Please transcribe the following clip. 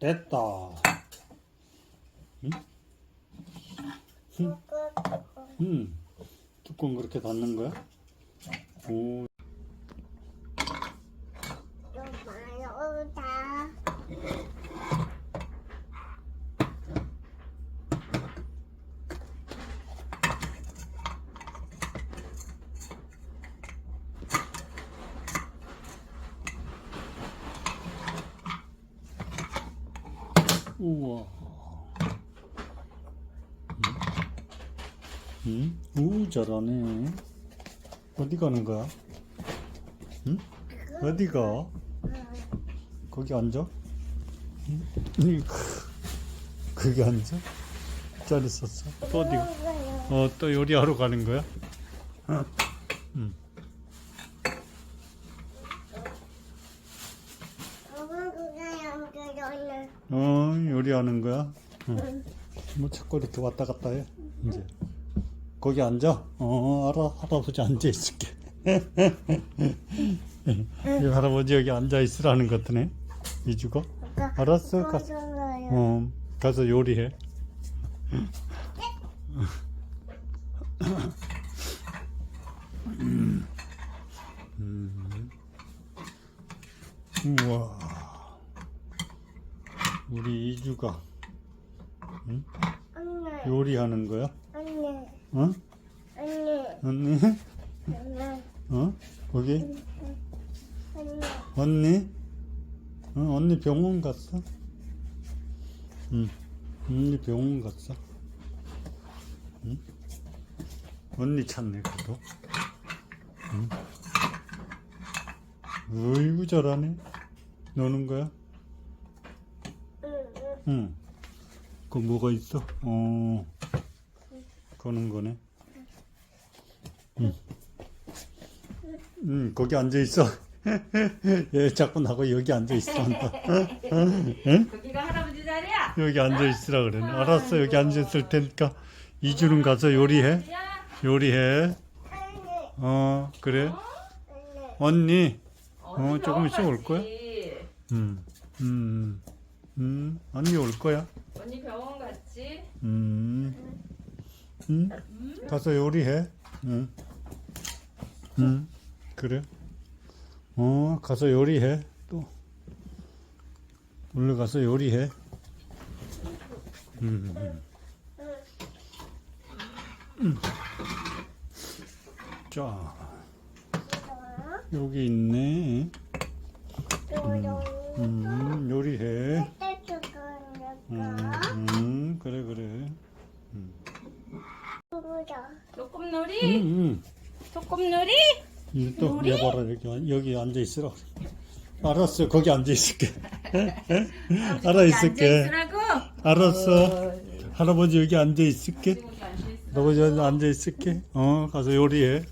됐다. 음? 음. 뚜껑 그렇게 닫는 거야? 오, 우와. 음? 우 잘하네. 어디 가는 거야? 응? 어디 가? 거기 앉아? 응? 이, 거기 앉아? 잘 있었어? 또 어디 가? 어, 또 요리하러 가는 거야? 어. 응. 어, 요리하는 거야? 응. 뭐 자꾸 이렇게 왔다 갔다 해. 이제. 거기 앉아? 어, 알아. 할아버지 앉아 있을게. 이 할아버지 여기 앉아 있으라는 것 같네. 이주가? 알았어. 가서, 어, 가서 요리해. 음. 우와. 우리 이주가 응? 요리하는 거야? 어? 언니? 어? 거기? 언니? 어, 언니 병원 갔어? 응. 언니 병원 갔어? 응? 언니 찾네, 그래도. 응. 어이구, 잘하네. 노는 거야? 응. 그 뭐가 있어? 어. 거는 거네. 응. 응, 거기 앉아 있어. 얘 자꾸 나고 여기 앉아 있어 한다. 응? 거기가 할아버지 자리야. 여기 앉아 있으라 그래. 알았어, 여기 앉아 있을 테니까 이주는 가서 요리해. 야, 요리해. 어, 그래. 언니. 어, 조금 있으면 올 거야? 갔지. 음, 음, 음, 언니 올 거야. 언니 병원 갔지. 음, 음, 가서 요리해. 음, 음, 그래. 어, 가서 요리해. 또. 얼른 가서 요리해. 음, 음. 음. 자, 여기 있네. 음, 요리해. 음, 소꿉놀이. 음. 또 요리? 여봐라 여기 여기 앉아 있으라. 알았어, 거기 앉아 있을게. 알아 있을게. 앉아있으라고. 알았어. 할아버지 여기 앉아 있을게. 할아버지 여기 앉아 있을게. 어, 가서 요리해.